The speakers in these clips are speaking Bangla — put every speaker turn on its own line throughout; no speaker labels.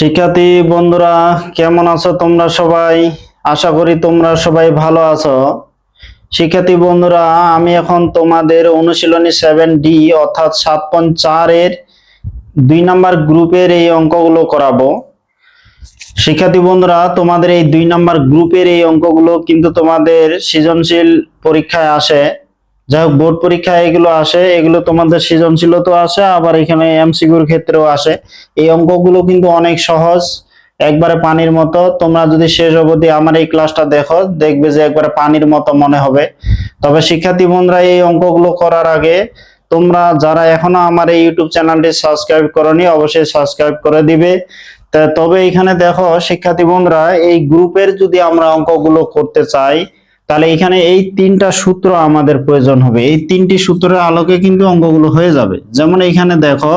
শিক্ষার্থী বন্ধুরা, কেমন আছো তোমরা সবাই? আশা করি তোমরা সবাই ভালো আছো। শিক্ষার্থী বন্ধুরা, আমি এখন তোমাদের অনুশীলনী সেভেন ডি অর্থাৎ সাত পয়েন্ট চারের দুই নাম্বার গ্রুপের এই অঙ্কগুলো করাবো। শিক্ষার্থী বন্ধুরা, তোমাদের এই দুই নাম্বার গ্রুপের এই অঙ্কগুলো কিন্তু তোমাদের সৃজনশীল পরীক্ষায় আসে। যাই হোক, বোর্ড পরীক্ষায় এগুলো আসে, এগুলো তোমাদের সৃজনশীলতেও আসে, আবার এখানে এমসিকিউর ক্ষেত্রেও আসে। এই অঙ্কগুলো কিন্তু অনেক সহজ, একবারে পানির মতো। তোমরা যদি শেষ অবধি আমার এই ক্লাসটা দেখো, দেখবে যে একবারে পানির মতো মনে হবে। তবে শিক্ষার্থী বন্ধুরা, এই অঙ্কগুলো করার আগে তোমরা যারা এখনও আমার এই ইউটিউব চ্যানেলটি সাবস্ক্রাইব করনি, অবশ্যই সাবস্ক্রাইব করে দিবে। তা তবে এখানে দেখো, শিক্ষার্থী বন্ধুরা, এই গ্রুপের যদি আমরা অঙ্কগুলো করতে চাই তাহলে এখানে এই তিনটা সূত্র আমাদের প্রয়োজন হবে। এই তিনটি সূত্রের আলোকে কিন্তু অঙ্কগুলো হয়ে যাবে। যেমন এখানে দেখো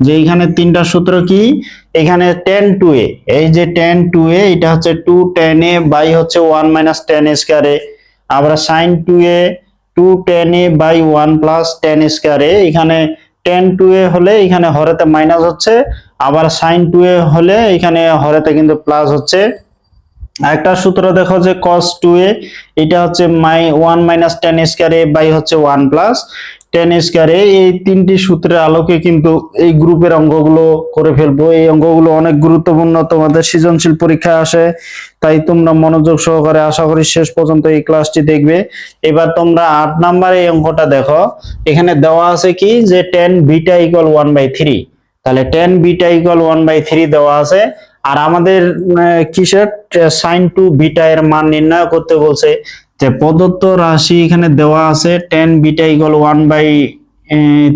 যে এখানে তিনটা সূত্র কি? এখানে টেন টু এ এই যে টেন টু এটা হচ্ছে টু টেন এ বাই হচ্ছে ওয়ান মাইনাস টেন স্কোয়ারে আবার sin two A two tan A by one plus tan স্কোয়ারে এখানে টেন টু এ হলে এখানে হরেতে মাইনাস হচ্ছে। আবার সাইন টু এ হলে এখানে হরেতে কিন্তু প্লাস হচ্ছে। একটা সূত্র দেখো যে cos 2a এটা হচ্ছে মাই 1 মাইনাস টেন স্কয়ারে বাই হচ্ছে 1 প্লাস টেন স্কয়ারে এই তিনটি সূত্রের আলোকে কিন্তু এই গ্রুপের অঙ্কগুলো করে ফেলব। এই অঙ্কগুলো অনেক গুরুত্বপূর্ণ, তোমাদের সৃজনশীল পরীক্ষায় আসে, তাই তোমরা মনোযোগ সহকারে আশা করি শেষ পর্যন্ত এই ক্লাসটি দেখবে। এবার তোমরা আট নাম্বার এই অঙ্কটা দেখো। এখানে দেওয়া আছে কি যে tan equal one by three তাহলে tan equal one by three দেওয়া আছে। আর আমাদের কিসের সাইন টু বিটা এর মান নির্ণয় করতে বলছে যে প্রদত্ত রাশি এখানে দেওয়া আছে tan beta equal one by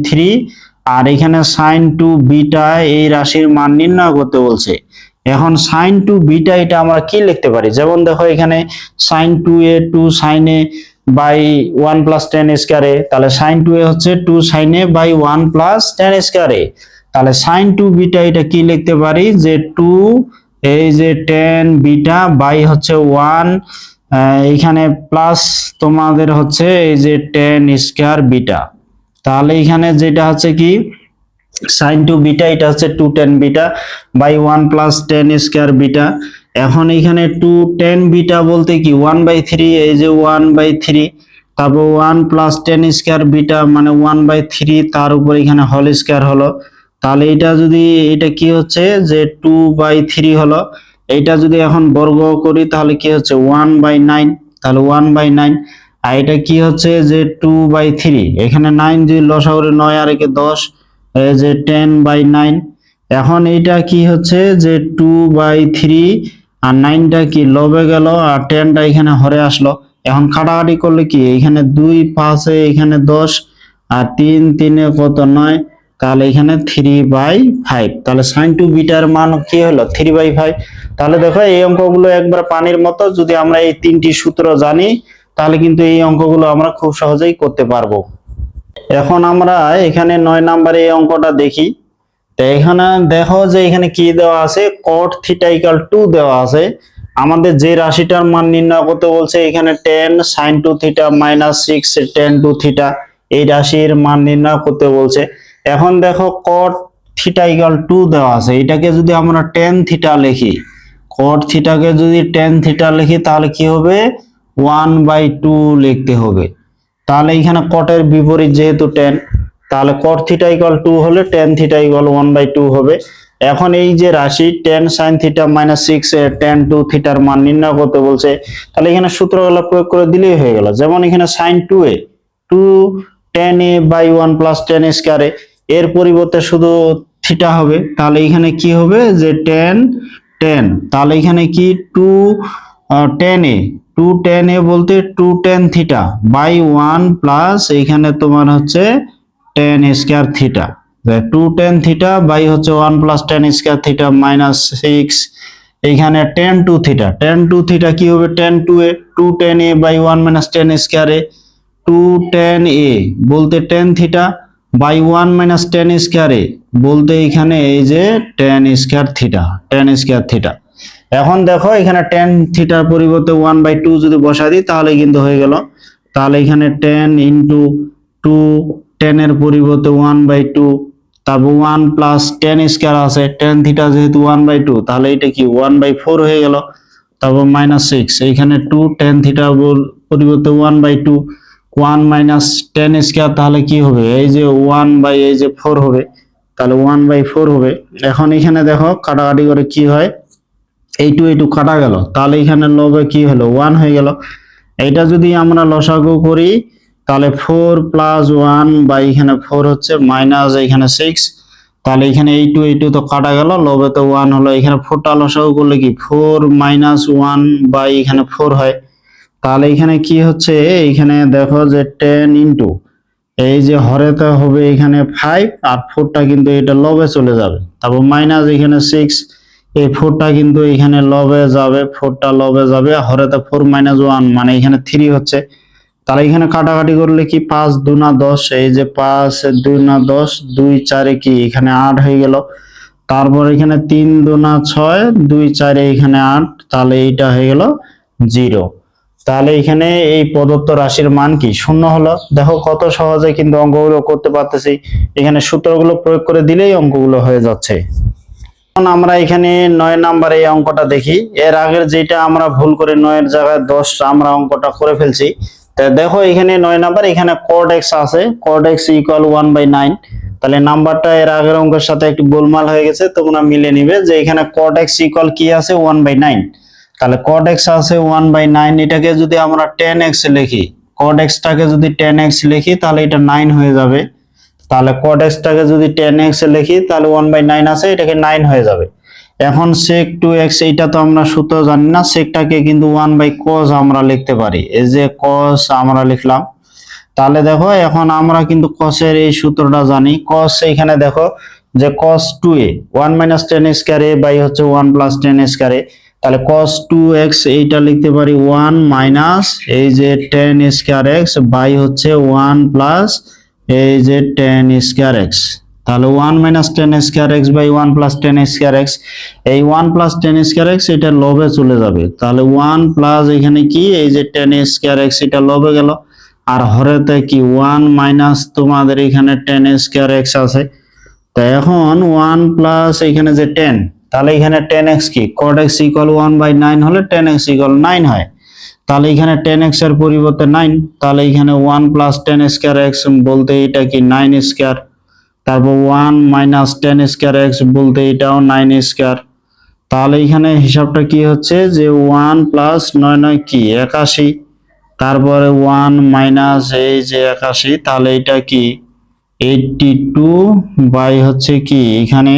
three আর এখানে সাইন টু বিটা এই রাশির মান নির্ণয় করতে বলছে। এখন সাইন টু বিটা এটা আমরা কি লিখতে পারি? যেমন দেখো এখানে sin two A two sin A by one plus tan স্কোয়ারে তাহলে সাইন টু এ হচ্ছে two sin A by one plus tan স্কোয়ারে তাহলে সাইন টু বিটা এটা কি লিখতে পারি? যে টু এই যে টেন বিটা বাই হচ্ছে ওয়ান এইখানে প্লাস তোমাদের হচ্ছে এই যে টেন স্কোয়ার বিটা তাহলে এখানে যেটা হচ্ছে কি? সাইন টু বিটা এটা হচ্ছে two tan beta by one plus tan square beta এখন এখানে টু টেন বিটা বলতে কি? ওয়ান বাই থ্রি এই যে ওয়ান বাই থ্রি তারপর one plus tan square beta মানে ওয়ান বাই থ্রি তার উপর এখানে হোল স্কোয়ার হলো। তাহলে এটা যদি, এটা কি হচ্ছে যে টু বাই থ্রি হলো, এইটা যদি এখন বর্গ করি তাহলে কি হচ্ছে ওয়ান বাই নাইন তাহলে ওয়ান বাই নাইন আর এটা কি হচ্ছে যে টু বাই থ্রি এখানে নাইন যদি লসাগরে নয় আর একে দশ যে টেন বাই নাইন এখন এইটা কি হচ্ছে যে টু বাই থ্রি আর নাইনটা কি লবে গেল, আর টেনটা এখানে হরে আসলো, এখন কাটাকাটি করলে কি, এখানে দুই পাঁচে এখানে দশ, আর তিন তিনে কত নয় তাহলে এখানে থ্রি বাই ফাইভ তাহলে সাইন টু বিটার মান কি হলো? থ্রি বাই ফাইভ তাহলে দেখো এই অঙ্কগুলো একবার পানির মতো, যদি আমরা এই তিনটি সূত্র জানি, তাহলে কিন্তু এই অঙ্কগুলো আমরা খুব সহজেই করতে পারব। এখন আমরা এখানে নয় নাম্বারে এই অঙ্কটা দেখি। তো এখানে দেখো যে এখানে কি দেওয়া আছে? কট থিটা ইকাল টু দেওয়া আছে। আমাদের যে রাশিটার মান নির্ণয় করতে বলছে, এখানে tan sin two theta minus six tan two theta এই রাশির মান নির্ণয় করতে বলছে। এখন দেখো কট থিটা ইকাল টু দেওয়া আছে। এটাকে যদি আমরা টেন থিটা লিখি কট থিটাকে যদি টেন থিটা লিখি, তাহলে কি হবে? ওয়ান বাই টু লিখতে হবে। তাহলে এখানে কটের বিপরীত যেহেতু টেন তাহলে কট থিটা ইকাল টু হলে tan theta equal one by two হবে। এখন এই যে রাশি tan sin theta minus six A tan two থিটার মান নির্ণয় করতে বলছে, তাহলে এখানে সূত্রগুলো প্রয়োগ করে দিলেই হয়ে গেল। যেমন এখানে sin two A two tan A by one plus tan স্কোয়ারে এর পরিবর্তে শুধু থিটা হবে, তাহলে এখানে কি হবে? যে টেন টেন তাহলে এখানে কি? Two tan A two tan A বলতে two tan theta by one plus এখানে তোমার হচ্ছে tan square theta two tan theta by হচ্ছে one plus tan square theta minus six এইখানে tan two theta tan two theta কি হবে? Tan two A two tan A by one minus tan স্কোয়ারে টু টেন এ বলতে tan theta by one minus tan স্কোয়ারে বলতে এখানে এই যে tan square theta tan square theta এখন দেখো এখানে টেন থিটার পরিবর্তে ওয়ান বাই টু যদি বসা দিই, তাহলে কিন্তু হয়ে গেল। তাহলে এখানে টেন ইন্টু টু টেনের পরিবর্তে ওয়ান বাই টু তারপর ওয়ান প্লাস টেন স্কোয়ার আছে টেন থিটা যেহেতু ওয়ান বাই টু তাহলে এটা কি ওয়ান বাই ফোর হয়ে গেল। তারপর মাইনাস সিক্স এইখানে টু টেন থিটা পরিবর্তে one by two one minus tan square তাহলে কি হবে? এই যে ওয়ান বাই এই যে ফোর হবে, তাহলে ওয়ান বাই ফোর হবে। এখন এখানে দেখো কাটাকাটি করে কি হয়? এই টু এই টু কাটা গেল। তাহলে এখানে লবে কি হলো? ওয়ান হয়ে গেল। এইটা যদি আমরা লসাগু করি, তাহলে ফোর প্লাস ওয়ান বা এখানে ফোর হচ্ছে মাইনাস এখানে সিক্স তাহলে এখানে এই টু এই টু তো কাটা গেল লবে তো ওয়ান হলো। এখানে ফোরটা লসাগু করলে কি? ফোর মাইনাস ওয়ান বা এখানে ফোর হয়। তাহলে এখানে কি হচ্ছে? এখানে দেখো যে টেন ইন্টু এই যে হরেতে হবে এখানে ফাইভ আর ফোরটা কিন্তু এটা লবে চলে যাবে। তারপর মাইনাস এখানে সিক্স এই ফোরটা কিন্তু এখানে লবে যাবে ফোরটা লবে যাবে হরেতে ফোর মাইনাস ওয়ান মানে এখানে থ্রি হচ্ছে। তাহলে এখানে কাটাকাটি করলে কি পাঁচ দুনা দশ, এই যে পাঁচ দুই না দশ, দুই চারে কি? এখানে আট হয়ে গেল। তারপর এখানে তিন দুনা ছয়, দুই চারে এখানে আট, তাহলে এইটা হয়ে গেল জিরো তাহলে এখানে এই প্রদত্ত রাশির মান কি? শূন্য হলো। দেখো কত সহজে কিন্তু অঙ্কগুলো করতে পারতেছি। এখানে সূত্রগুলো প্রয়োগ করে দিলেই অঙ্কগুলো হয়ে যাচ্ছে। আমরা এখানে নয় নাম্বার এই অঙ্কটা দেখি। এর আগের যেটা আমরা ভুল করে নয়ের জায়গায় দশ আমরা অঙ্কটা করে ফেলছি। তা দেখো এখানে নয় নাম্বার, এখানে কড এক্স আছে। Cot x equal one by nine তাহলে নাম্বারটা এর আগের অঙ্কের সাথে একটু গোলমাল হয়ে গেছে তোমরা মিলে নিবে যে এখানে কড এক্স ইকুয়াল কি আছে? ওয়ান বাই নাইন তাহলে কড এক্স আছে ওয়ান বাই নাইন এটাকে যদি আমরা টেন এক্স লিখি কড এক্সটাকে যদি টেন এক্স লিখি, তাহলে এটা নাইন হয়ে যাবে। তাহলে কড এক্সটাকে যদি টেন এক্স লিখি, তাহলে ওয়ান বাই নাইন আছে, এটাকে নাইন হয়ে যাবে। এখন সেক টু এক্স এইটা তো আমরা সূত্র জানি না সেকটাকে কিন্তু ওয়ান বাই কস আমরা লিখতে পারি। এই যে কস আমরা লিখলাম। তাহলে দেখো, এখন আমরা কিন্তু কসের এই সূত্রটা জানি। কস এখানে দেখো, যে cos two A one minus tan square by হচ্ছে ওয়ান প্লাস টেন স্কোয়ার তাহলে টু এক্স এইটা লিখতে পারি ওয়ান মাইনাস এই যে টেন স্কোয়ার এক্স বাই হচ্ছে ওয়ান প্লাস এই যে টেন স্কোয়ার এক্স তাহলে one minus tan square x by one plus tan square x এই one plus tan square x এটা লবে চলে যাবে। তাহলে ওয়ান প্লাস এখানে কি? এই যে টেন স্কোয়ার এক্স এটা লবে গেল। আর হরেতে কি? ওয়ান মাইনাস তোমাদের এখানে টেন স্কোয়ার এক্স আছে। তো এখন ওয়ান প্লাস এখানে যে টেন তাহলে এখানে টেন এক্স কি? Cot x equal one by nine হলে টেন এক্স ইকুয়াল নাইন হয়। তাহলে এখানে টেন এক্সের পরিবর্তে নাইন তাহলে এখানে one plus tan square x বলতে এটা কি নাইন স্কোয়ার তারপর one minus tan square x বলতে এটাও নাইন স্কোয়ার তাহলে এখানে হিসাবটা কি হচ্ছে যে ওয়ান প্লাস নয় নয় কি? একাশি। তারপরে ওয়ান মাইনাস এই যে একাশি, তাহলে এটা কি? এইটটি টু বাই হচ্ছে কি? এখানে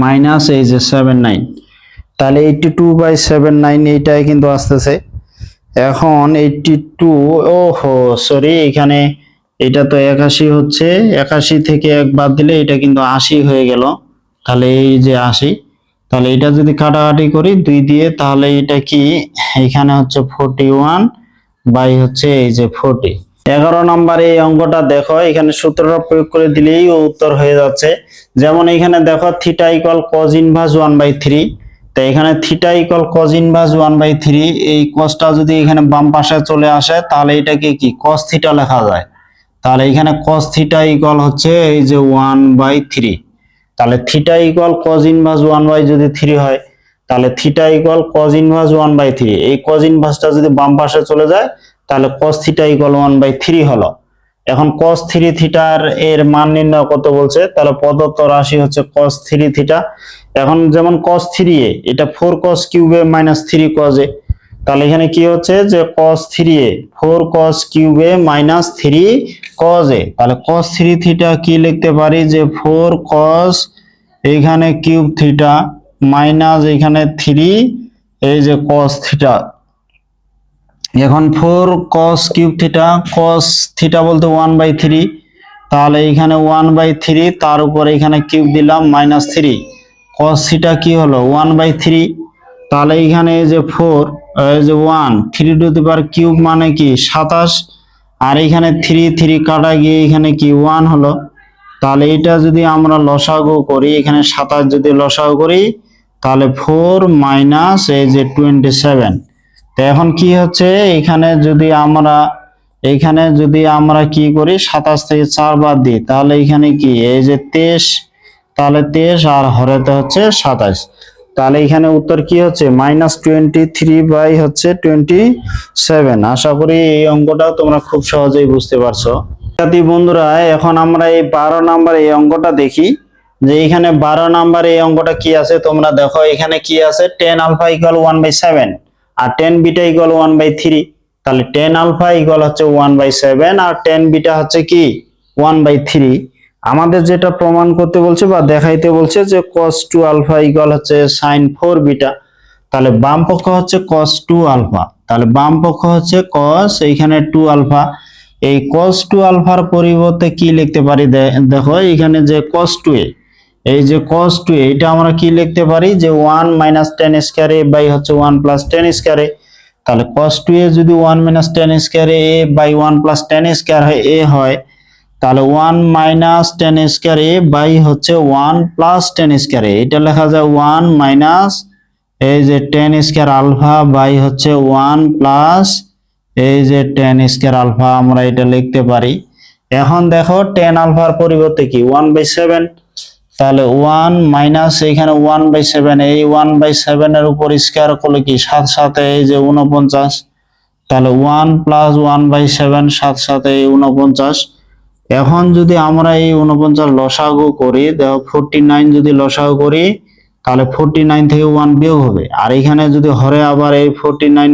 মাইনাস এই যে সেভেন নাইন তাহলে eighty two by seven nine এইটাই কিন্তু আসতেছে। এখন এইটটি টু ও হো সরি এখানে এটা তো একাশি হচ্ছে। একাশি থেকে এক বাদ দিলে এটা কিন্তু আশি হয়ে গেল। তাহলে এই যে আশি, তাহলে এটা যদি কাটাকাটি করি দুই দিয়ে, তাহলে এটা কি? এখানে হচ্ছে ফোরটি ওয়ান বাই হচ্ছে এই যে ফোরটি এগারো নম্বর এই অঙ্কটা দেখো, এখানে সূত্রটা প্রয়োগ করে দিলেই উত্তর হয়ে যাচ্ছে। যেমন এখানে দেখো theta equal cos inverse one by three তো এখানে theta equal cos inverse one by three এই কসটা যদি এখানে বাম পাশে চলে আসে, তাহলে এটাকে কি? কস থিটা লেখা যায়। তাহলে এখানে কস থিটা ইকুয়াল হচ্ছে এই যে ওয়ান বাই থ্রি তাহলে theta equal cos inverse one by যদি থ্রি হয়, তাহলে theta equal cos inverse one by three এই কজ ইনভার্সটা যদি বাম পাশে চলে যায় তাহলে cos theta equal one by three হলো। এখন কস থ্রি থিটার এর মান নির্ণয় কত বলছে? তাহলে প্রদত্ত রাশি হচ্ছে কস থ্রি থিটা এখন যেমন কস থ্রি এ, এটা ফোর কস কিউবে মাইনাস থ্রি কজ এ। তাহলে এখানে কি হচ্ছে? যে cos three A four cos cube a minus three cos A. তাহলে কস থ্রি থিটা কি লিখতে পারি? যে ফোর কস এইখানে কিউব থিটা মাইনাস এখানে থ্রি এই যে কস থিটা এখন four cos cube theta cos theta বলতে ওয়ান বাই থ্রি তাহলে এখানে ওয়ান বাই থ্রি তার উপরে এখানে কিউব দিলাম মাইনাস থ্রি কস থিটা কি হলো? ওয়ান বাই থ্রি তাহলে এখানে যে ফোর যে one three two the cube মানে কি? সাতাশ। আর এখানে থ্রি থ্রি কাটা গিয়ে এখানে কি? ওয়ান হলো। তাহলে এটা যদি আমরা লসাগু করি, এখানে সাতাশ যদি লসাগু করি, তাহলে ফোর মাইনাস এই যে টোয়েন্টি সেভেন তো এখন কি হচ্ছে? এখানে যদি আমরা এইখানে যদি আমরা কি করি? সাতাশ থেকে চার বাদ দিই। তাহলে এখানে কি? এই যে তেইশ, তাহলে তেইশ আর হরেতে হচ্ছে সাতাশ। তাহলে এখানে উত্তর কি হচ্ছে? মাইনাস টোয়েন্টি থ্রি বাই হচ্ছে টোয়েন্টি সেভেন। আশা করি এই অঙ্কটাও তোমরা খুব সহজেই বুঝতে পারছ। শিক্ষার্থী বন্ধুরা, এখন আমরা এই বারো নাম্বার এই অঙ্কটা দেখি। যে এখানে বারো নাম্বার এই অঙ্কটা কি আছে? তোমরা দেখো, এখানে কি আছে? Tan alpha equal one by seven. R tan beta equal one by three তাহলে টেন আলফা ইকুয়াল হচ্ছে ওয়ান বাই সেভেন আর টেন বিটা হচ্ছে কি? ওয়ান বাই থ্রি আমাদের যেটা প্রমাণ করতে বলছে বা দেখাইতে বলছে যে cos টু আলফা ইকুয়াল হচ্ছে সাইন ফোর বিটা তাহলে বাম পক্ষ হচ্ছে cos টু আলফা তাহলে বাম পক্ষ হচ্ছে কস এইখানে টু আলফা এই cos টু আলফার পরিবর্তে কি লিখতে পারি? দেখো এখানে যে cos টু এ এই যে cos টু এ এটা আমরা কি লিখতে পারি? যে ওয়ান মাইনাস টেন স্কোয়ারে বাই হচ্ছে ওয়ান প্লাস টেন স্কোয়ারে তাহলে cos টু এ যদি ওয়ান মাইনাস টেন স্কোয়ারে A by one plus tan square হয় এ হয়, তাহলে one minus tan square A by হচ্ছে one plus tan square A এটা লেখা যায় ওয়ান মাইনাস এই যে টেন স্কোয়ার আলফা বাই হচ্ছে ওয়ান প্লাস এই যে টেন স্কোয়ার আলফা আমরা এটা লিখতে পারি। এখন দেখো টেন আলফার পরিবর্তে কি? ওয়ান বাই সেভেন তাহলে ওয়ান মাইনাস এখানে ওয়ান বাই সেভেন এই ওয়ান বাই সেভেনের উপর স্কোয়ার করলে কি? সাত সাথে এই যে উনপঞ্চাশ তাহলে one plus one by seven সাত সাথে এই উনপঞ্চাশ এখন যদি আমরা এই উনপঞ্চাশ লসাগু করি, দেখো ফোরটি নাইন যদি লসাগু করি, তাহলে ফোরটি নাইন থেকে ওয়ান বিয়োগ হবে। আর এখানে যদি হরে আবার এই ফোরটি নাইন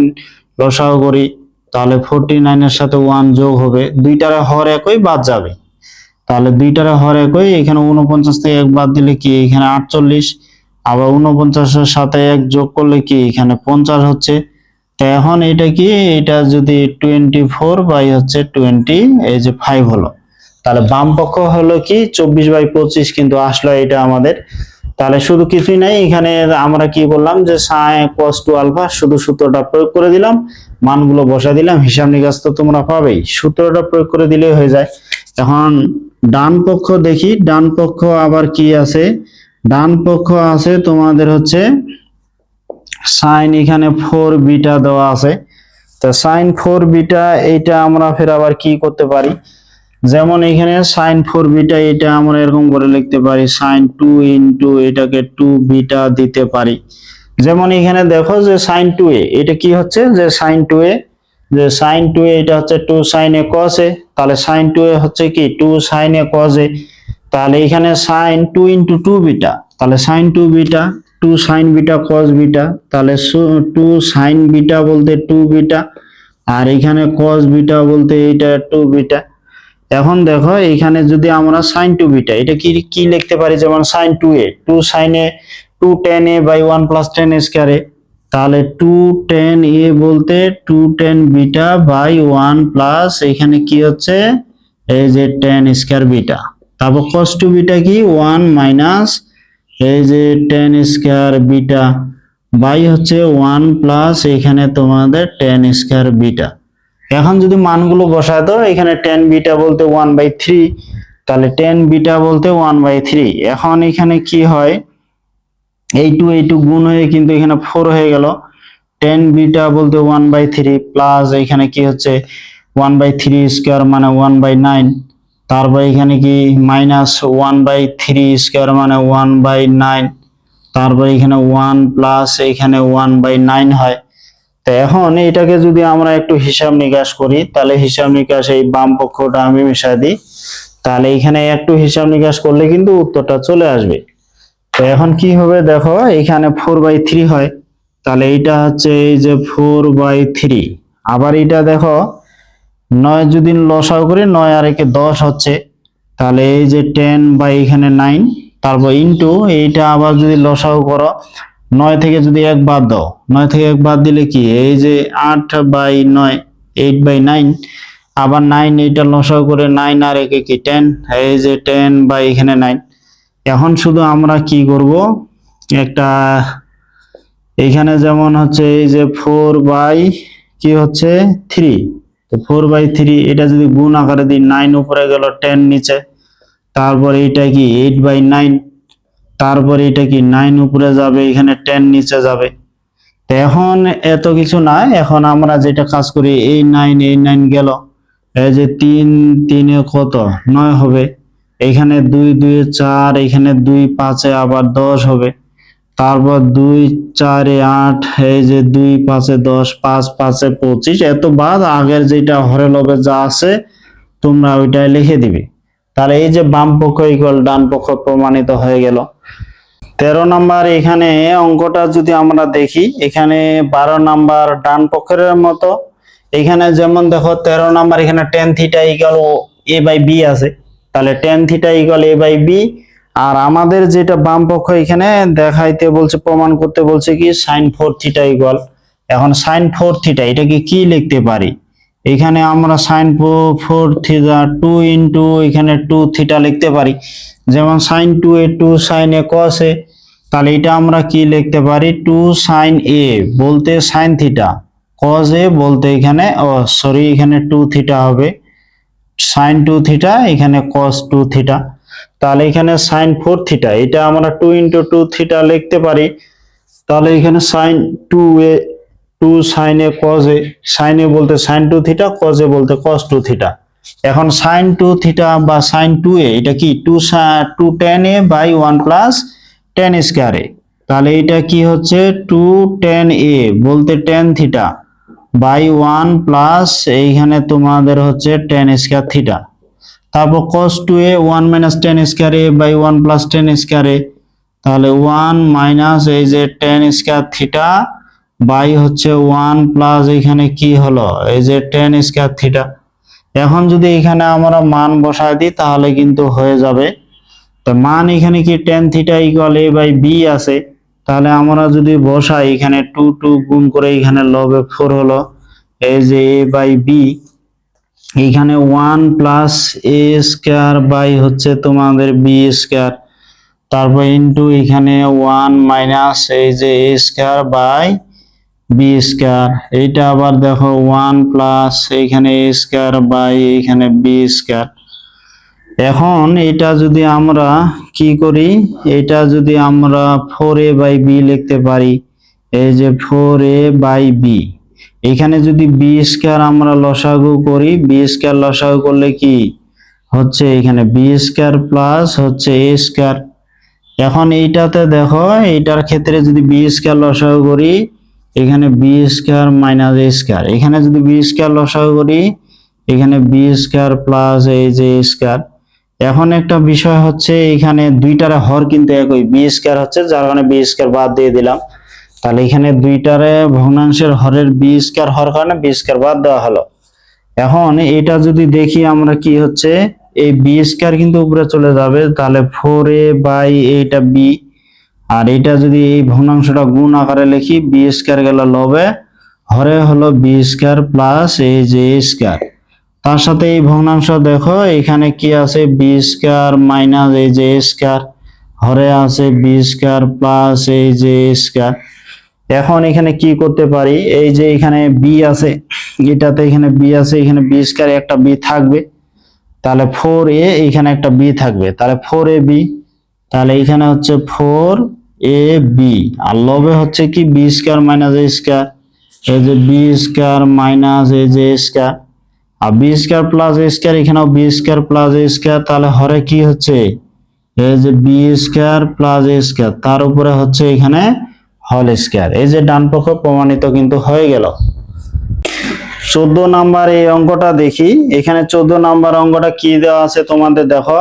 লসাগু করি, তাহলে ফোরটি নাইনের সাথে ওয়ান যোগ হবে। দুইটার হর একই বাদ যাবে। তাহলে দুইটার হর একই, এখানে উনপঞ্চাশ থেকে এক বাদ দিলে কি? এখানে আটচল্লিশ, আবার উনপঞ্চাশের সাথে এক যোগ করলে কি? এখানে পঞ্চাশ হচ্ছে। তো এখন এটা কি? এটা যদি টোয়েন্টি ফোর বাই হচ্ছে টোয়েন্টি, এই যে ফাইভ হলো। তাহলে বাম পক্ষ হলো কি? চব্বিশ বাই পঁচিশ কিন্তু আসলো এটা আমাদের। তাহলে শুধু কিছুই নাই, এখানে আমরা কি বললাম যে সাই কস টু আলফা শুধু সূত্রটা প্রয়োগ করে দিলাম, মানগুলো বসা দিলাম, হিসাব নিকাশ তো তোমরা পাবেই। সূত্রটা প্রয়োগ করে দিলেই হয়ে যায়। এখন ডান পক্ষ দেখি, ডান পক্ষ আবার কি আছে? ডান পক্ষ আছে তোমাদের হচ্ছে সাইন এখানে ফোর বিটা দেওয়া আছে। তো সাইন ফোর বিটা এইটা আমরা ফের আবার কি করতে পারি? যেমন এখানে সাইন ফোর বিটা এটা আমরা এরকম করে লিখতে পারি সাইন টু ইন্টু এটাকে টু বিটা দিতে পারি। যেমন এখানে দেখো যে সাইন টু এটা কি হচ্ছে? যে সাইন টু এ যে সাইন টু এটা হচ্ছে টু সাইন এ কস এ, তাহলে সাইন টু এ হচ্ছে কি? Two sine A cos A. তাহলে এখানে sine two into two beta তাহলে sine two beta two sine beta cos beta তাহলে টু সাইন বিটা বলতে টু বিটা আর এখানে কস বিটা বলতে এটা টু বিটা এখন দেখো, এখানে যদি আমরা সাইন টু বিটা এটা কি কি লিখতে পারি? যেমন sine two A two sine A two tan A by one plus tan স্কোয়ারে তাহলে টু টেন এ বলতে two tan beta by one plus এখানে কি হচ্ছে? এই যে টেন স্কোয়ার বিটা তারপর কস টু বিটা কি? ওয়ান মাইনাস এই যে টেন স্কোয়ার বিটা বাই হচ্ছে ওয়ান প্লাস এখানে তোমাদের টেন স্কোয়ার বিটা এখন যদি মানগুলো বসায় দাও, এখানে টেন বিটা বলতে ওয়ান বাই থ্রি তাহলে টেন বিটা বলতে ওয়ান বাই থ্রি এখন এখানে কি হয়? এই টু গুণ হয়ে কিন্তু এখানে ফোর হয়ে গেল। টেন বিটা বলতে ওয়ান বাই থ্রি প্লাস এখানে কি হচ্ছে? ওয়ান বাই থ্রি স্কোয়ার মানে ওয়ান বাই নাইন তারপর এখানে কি minus one by three square মানে ওয়ান বাই নাইন তারপর এখানে ওয়ান প্লাস এখানে ওয়ান বাই নাইন হয়। তো এখন এটাকে যদি আমরা একটু হিসাব নিকাশ করি, তাহলে হিসাব নিকাশ এই বাম পক্ষটা আমি মিশাই দিই। তাহলে এখানে একটু হিসাব নিকাশ করলে কিন্তু উত্তরটা চলে আসবে। তো এখন কি হবে দেখো, এখানে ফোর বাই থ্রি হয়। তাহলে এইটা হচ্ছে এই যে ফোর বাই থ্রি আবার এটা দেখো, নয় যদি লসাও করি, নয় আর একে দশ হচ্ছে। তাহলে এই যে টেন বাই এখানে নাইন তারপর ইন্টু এইটা আবার যদি লসাও করো, নয় থেকে যদি এক বাদ দাও, নয় থেকে এক বাদ দিলে কি? এই যে আট বাই নয় এইট বাই নাইন আবার নাইন এইটা লসাও করে নাইন আর একে কি টেন এই যে টেন বাই এখানে নাইন এখন শুধু আমরা কি করব? একটা, এখানে যেমন হচ্ছে এই যে ফোর বাই কি হচ্ছে? থ্রি তো ফোর বাই থ্রি এটা যদি গুণ আকারে দিই নাইন উপরে গেল টেন নিচে। তারপর এটা কি? এইট বাই নাইন তারপর এটা কি? নাইন উপরে যাবে, এখানে টেন নিচে যাবে। এখন এত কিছু না এখন আমরা যেটা কাজ করি, এই নাইন এই নাইন গেল। এই যে তিন, তিনে কত? নয় হবে। এখানে দুই দুই, চার, এখানে দুই, পাঁচে আবার দশ হবে। তারপর দুই, চারে আট, এই যে দুই, পাঁচে দশ, পাঁচ, পাঁচে পঁচিশ, এত বাদ, আগের যেটা হরে লবে যা আছে, তোমরা ওইটাই লিখে দিবে। তাহলে এই যে বাম পক্ষ ইকুয়াল ডান পক্ষ প্রমাণিত হয়ে গেল। তেরো নাম্বার, এখানে অঙ্কটা যদি আমরা দেখি, এখানে বারো নাম্বার ডান পক্ষের মতো। এখানে যেমন দেখো, তেরো নাম্বার, এখানে tan theta equal A by B আছে। তাহলে tan theta equal A by B আর আমাদের যেটা বাম পক্ষ এখানে দেখাইতে বলছে, প্রমাণ করতে বলছে কি সাইন ফোর থিটা ইকুয়াল এখন সাইন ফোর থিটা এটাকে কি লিখতে পারি? এখানে আমরা sine four theta two into এখানে টু থিটা লিখতে পারি। যেমন sine two A two sine A cos A তাহলে এটা আমরা কি লিখতে পারি? টু সাইন এ বলতে সাইন থিটা কজ এ বলতে এখানে, ও সরি এখানে টু থিটা হবে। সাইন টু থিটা এখানে কস টু থিটা তাহলে এখানে সাইন ফোর থিটা এটা আমরা টু ইন্টু টু থিটা লিখতে পারি। তাহলে এখানে sine two A two sine cos sine বলতে সাইন টু থিটা কজ বলতে কস টু থিটা এখন সাইন টু থিটা বা সাইন টু এ, এটা কি two two tan A by one plus tan square তাহলে এটা কি হচ্ছে টু টেন এ বলতে tan theta by one plus এইখানে তোমাদের হচ্ছে টেন স্কোয়ার থিটা। তারপর cos two A one minus tan square A by one plus tan square A, তাহলে ওয়ান মাইনাস এই যে টেন স্কোয়ার থিটা বাই হচ্ছে ওয়ান প্লাস এখানে কি হলো? এই যে টেন স্কোয়ার থিটা। এখন যদি এখানে আমরা মান বসায় দিই, তাহলে কিন্তু হয়ে যাবে। তো মান এখানে কি tan theta equal A by B আছে? তাহলে আমরা যদি বসাই এখানে টু টু গুণ করে এখানে লবে ফোর হলো, এই যে এ বাই বি এইখানে one plus A square by হচ্ছে তোমাদের বি স্কোয়ার তারপর ইন্টু এখানে ওয়ান মাইনাস এই যে A square by B square এইটা আবার দেখো ওয়ান প্লাস এইখানে এ স্কোয়ার বাই এইখানে বি স্কোয়ার এখন এটা যদি আমরা কি করি? এটা যদি আমরা ফোর এ বাই বি লিখতে পারি। এই যে ফোর এ বাই বি এখানে যদি বি স্কোয়ার আমরা লসাগু করি বি স্কোয়ার লসাগু করলে কি হচ্ছে এখানে? বি স্কোয়ার প্লাস হচ্ছে এ স্কোয়ার এখন এইটাতে দেখো, এইটার ক্ষেত্রে যদি বি স্কোয়ার লসাগু করি, এখানে B square minus A square এখানে যদি বি স্কোয়ার লসাগু করি, এখানে বি স্কোয়ার প্লাস এই যে স্কোয়ার এখন একটা বিষয় হচ্ছে এখানে দুইটার হর কিন্তু একই বি স্কোয়ার হচ্ছে, যার কারণে বি স্কোয়ার বাদ দিয়ে দিলাম। তাহলে এখানে দুইটারে ভগ্নাংশের হরের বি স্কোয়ার হর কারণে বি স্কোয়ার বাদ দেওয়া হলো। এখন এটা যদি দেখি আমরা কি হচ্ছে, এই বি স্কোয়ার কিন্তু উপরে চলে যাবে, তাহলে ফোর এ বাই এইটা বি আর এটা যদি এই ভগ্নাংশটা গুণ আকারে লিখি বি স্কোয়ার গেল লবে, হরে হলো বি স্কোয়ার প্লাস এই যে এ স্কোয়ার তার সাথে এই ভগ্নাংশ দেখো, এখানে কি আছে? বি স্কোয়ার মাইনাস এই যে এ স্কোয়ার হরে আছে বি স্কোয়ার প্লাস এই যে স্কোয়ার এখন এখানে কি করতে পারি? এই যে এখানে বি আছে, এটাতে এখানে বি আছে, এখানে বি স্কোয়ার একটা বি থাকবে। তাহলে ফোর এ এখানে একটা বি থাকবে। তাহলে ফোর এ বি তাহলে এখানে হচ্ছে ফোর এ বি আর লবে হচ্ছে কি? B square minus A square এই যে বি স্কোয়ার মাইনাস এই যে square R B square plus A square এখানেও B square plus A square তাহলে হরে কি হচ্ছে? এই যে B square plus A square তার উপরে হচ্ছে এখানে হল স্কোয়ার এই যে ডান পক্ষ প্রমাণিত কিন্তু হয়ে গেল। চোদ্দ নাম্বার এই অঙ্কটা দেখি। এখানে চোদ্দ নাম্বার অঙ্কটা কি দেওয়া আছে তোমাদের দেখো।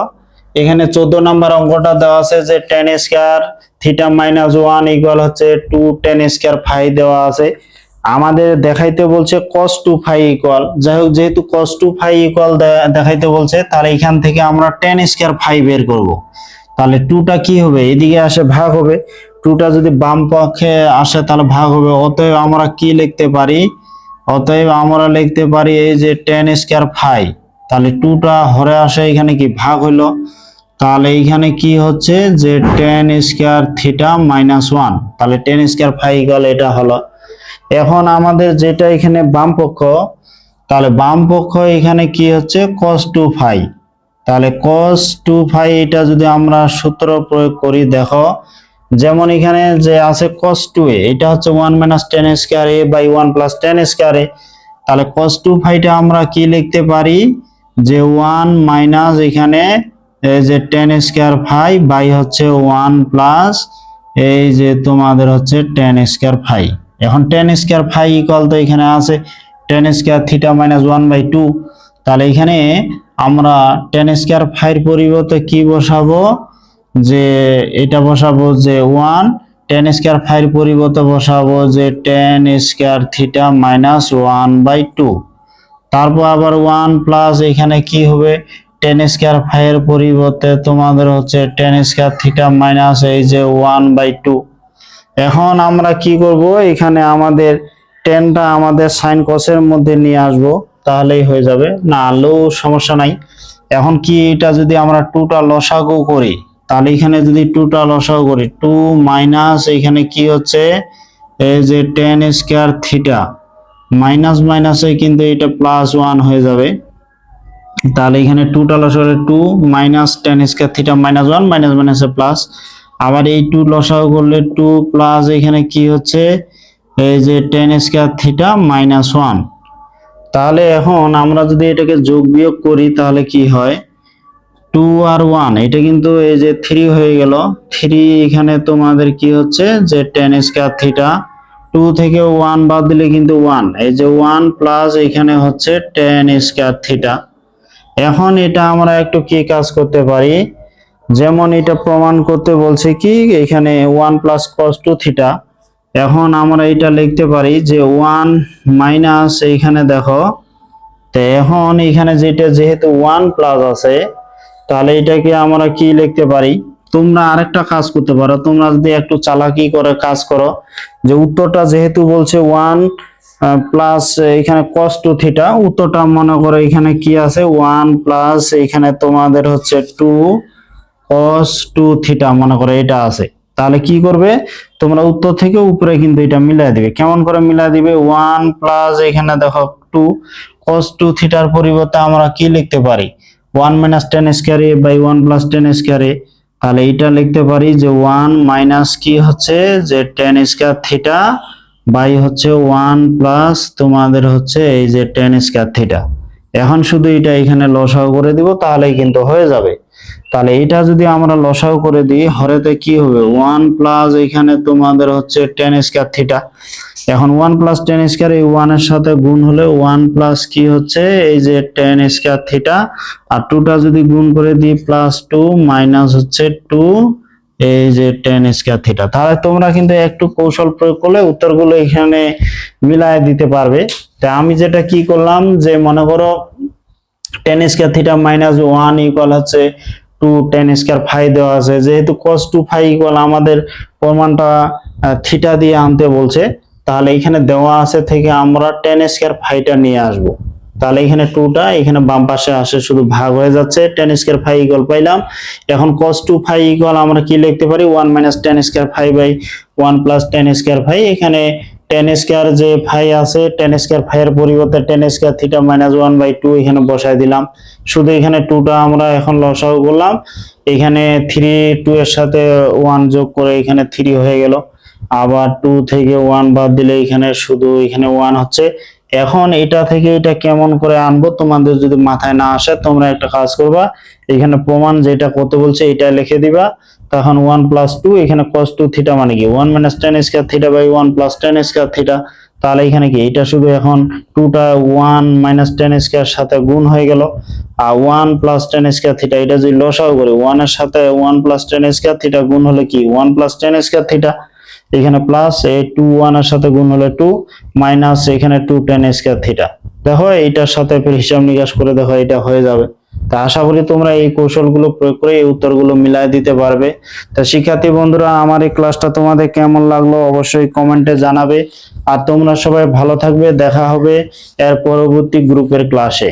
এখানে চোদ্দ নাম্বার অঙ্কটা দেওয়া আছে যে tan square theta minus one equal হচ্ছে টু টেন স্কোয়ার ফাইভ দেওয়া আছে। আমাদের দেখাইতে বলছে কস টু ফাইভ ইকুয়াল যাই হোক যেহেতু কস টু ফাইভ ইকুয়াল দেখাইতে বলছে, তাহলে এখান থেকে আমরা টেন স্কোয়ার ফাইভ বের করব। তাহলে টুটা কি হবে? এদিকে আসে ভাগ হবে। টুটা যদি বাম পক্ষে আসে, তাহলে ভাগ হবে। অতএব আমরা কি লিখতে পারি? অতএব আমরা লিখতে পারি এই যে টেন স্কোয়ার ফাইভ তাহলে টুটা হরে আসে, এখানে কি ভাগ হইল? তাহলে এখানে কি হচ্ছে? যে tan square theta minus one তাহলে টেন স্কোয়ার ফাইভ ইকুয়াল এটা হলো। এখন আমাদের যেটা এখানে বাম পক্ষ, তাহলে বাম পক্ষ এখানে কি হচ্ছে? cos টু ফাই তাহলে cos টু ফাই এটা যদি আমরা সূত্র প্রয়োগ করি, দেখো, যেমন এখানে যে আছে cos টু এ, এটা হচ্ছে one minus tan square A by one plus tan square A তাহলে কস টু ফাইটা আমরা কি লিখতে পারি? যে ওয়ান মাইনাস এখানে এই যে টেন স্কোয়ার ফাই বাই হচ্ছে ওয়ান প্লাস এই যে তোমাদের হচ্ছে টেন স্কোয়ার ফাই এখন টেন স্কোয়ার ফাই ইকুয়াল তো এখানে আছে tan square theta minus one by two তাহলে এখানে আমরা টেন স্কোয়ার ফাইয়ের পরিবর্তে কি বসাবো? যে এটা বসাবো যে ওয়ান টেন স্কোয়ার ফাইয়ের পরিবর্তে বসাবো যে tan square theta minus one by two তারপর আবার ওয়ান প্লাস এখানে কি হবে? টেন স্কোয়ার ফাইয়ের পরিবর্তে তোমাদের হচ্ছে টেন স্কোয়ার থিটা মাইনাস এই যে ওয়ান বাই টু এখন আমরা কি করব? এখানে আমাদের টেনটা আমাদের সাইন কসের মধ্যে নিয়ে আসব, তাহলেই হয়ে যাবে। না আনলেও সমস্যা নাই। এখন কি এটা যদি আমরা টুটা লসাগু করি, তাহলে এখানে যদি টুটা লসাগু করি টু মাইনাস এখানে কি হচ্ছে? এই যে টেন স্কোয়ার থিটা মাইনাস মাইনাসে কিন্তু এটা প্লাস ওয়ান হয়ে যাবে। তাহলে এখানে টুটা লসাগু two minus tan square theta minus one minus মাইনাসে প্লাস আবার এই টু লসাগু করলে টু প্লাস এখানে কি হচ্ছে? এই যে tan square theta minus one তাহলে এখন আমরা যদি এটাকে যোগ বিয়োগ করি, তাহলে কি হয়? টু আর ওয়ান এটা কিন্তু এই যে থ্রি হয়ে গেল। থ্রি এখানে তোমাদের কি হচ্ছে? যে টেন স্কোয়ার থিটা টু থেকে ওয়ান বাদ দিলে কিন্তু ওয়ান এই যে ওয়ান প্লাস এখানে হচ্ছে টেন স্কোয়ার থিটা এখন এটা আমরা একটু কি কাজ করতে পারি? যেমন এটা প্রমাণ করতে বলছে কি, এখানে one plus cos two theta এখন আমরা এটা লিখতে পারি যে ওয়ান মাইনাস এইখানে দেখো, তো এখন এখানে যেটা যেহেতু ওয়ান প্লাস আছে, তাহলে এটাকে আমরা কি লিখতে পারি? তোমরা আরেকটা কাজ করতে পারো, তোমরা যদি একটু চালাকি করে কাজ করো, যে উত্তরটা যেহেতু বলছে ওয়ান প্লাস এখানে কস টু থিটা উত্তরটা মনে করো এখানে কি আছে? ওয়ান প্লাস এখানে তোমাদের হচ্ছে টু কস টু থিটা মনে করো এটা আছে। তাহলে কি করবে? তোমরা উত্তর থেকে উপরে কিন্তু এটা মিলাই দিবে। কেমন করে মিলাই দিবে? ওয়ান প্লাস এখানে দেখো টু কস টু থিটার পরিবর্তে আমরা কি লিখতে পারি? ওয়ান মাইনাস টেন স্কোয়ারে বাই ওয়ান প্লাস টেন স্কোয়ারে তাহলে এটা লিখতে পারি যে ওয়ান মাইনাস কি হচ্ছে? যে টেন স্কোয়ার থিটা বাই হচ্ছে ওয়ান প্লাস তোমাদের হচ্ছে এই যে টেন স্কোয়ার থিটা এখন শুধু এটা এখানে লসাও করে দিব, তাহলেই কিন্তু হয়ে যাবে। তাহলে এটা যদি আমরা লসাও করে দিই, হরেতে কি হবে? ওয়ান প্লাস এখানে তোমাদের হচ্ছে টেন স্কোয়ার থিটা। এখন ওয়ান প্লাস টেন স্কোয়ার এই ওয়ানের সাথে গুণ হলে ওয়ান প্লাস কি হচ্ছে? এই যে টেন স্কোয়ার থিটা। আর টুটা যদি গুণ করে দিই, প্লাস টু মাইনাস হচ্ছে টু, এই যে টেন স্কোয়ার থিটা। তাহলে তোমরা কিন্তু একটু কৌশল প্রয়োগ করলে উত্তরগুলো এখানে মিলায় দিতে পারবে। তা আমি যেটা কি করলাম, যে মনে করো tan square theta minus one equal হচ্ছে টু টেন স্কোয়ার ফাই দেওয়া আছে। যেহেতু কস টু ফাই ইকুয়াল আমাদের প্রমাণটা থিটা দিয়ে আনতে বলছে, তাহলে এখানে দেওয়া আছে থেকে আমরা টেন স্কোয়ার ফাইটা নিয়ে আসব। তাহলে এখানে টুটা এখানে বাম পাশে আসে শুধু ভাগ হয়ে যাচ্ছে টেন স্কোয়ার ফাই ইকুয়াল পাইলাম। এখন কস টু ফাই ইকুয়াল আমরা কি লিখতে পারি? One minus tan square phi by one plus tan square phi এখানে টেন স্কোয়ার যে ফাই আছে টেন স্কোয়ার ফাই এর পরিবর্তে tan square theta minus one by two এখানে বসাই দিলাম। শুধু এখানে টুটা আমরা এখন লসাও করলাম। এখানে থ্রি টু এর সাথে ওয়ান যোগ করে এখানে থ্রি হয়ে গেল। আবার টু থেকে ওয়ান বাদ দিলে এখানে শুধু এখানে ওয়ান হচ্ছে। এখন এটা থেকে এটা কেমন করে আনব তোমাদের যদি মাথায় না আসে, তোমরা একটা কাজ করবা। এখানে প্রমাণ যেটা কত বলছে, এটা লিখে দিবা। তখন ওয়ান প্লাস টু এখানে কস টু থিটা মানে কি? One minus tan square theta by one plus tan square theta তাহলে এখানে কি? এটা শুধু এখন টুটা ওয়ান মাইনাস টেন স্কোয়ার সাথে গুণ হয়ে গেল। আর one plus tan square theta এটা যদি লসাও করি ওয়ানের সাথে one plus tan square theta গুণ হলে কি? One plus tan square theta এখানে প্লাস এই টু ওয়ানের সাথে গুণ হলে টু মাইনাস এখানে টু টেন স্কোয়ার থিটা দেখো এইটার সাথে হিসাব নিকাশ করে দেখো, এটা হয়ে যাবে। তা আশা করি তোমরা এই কৌশলগুলো প্রয়োগ করে এই উত্তরগুলো মিলাই দিতে পারবে। তা শিক্ষার্থী বন্ধুরা, আমার এই ক্লাসটা তোমাদের কেমন লাগল অবশ্যই কমেন্টে জানাবে। আর তোমরা সবাই ভালো থাকবে, দেখা হবে এর পরবর্তী গ্রুপের ক্লাসে।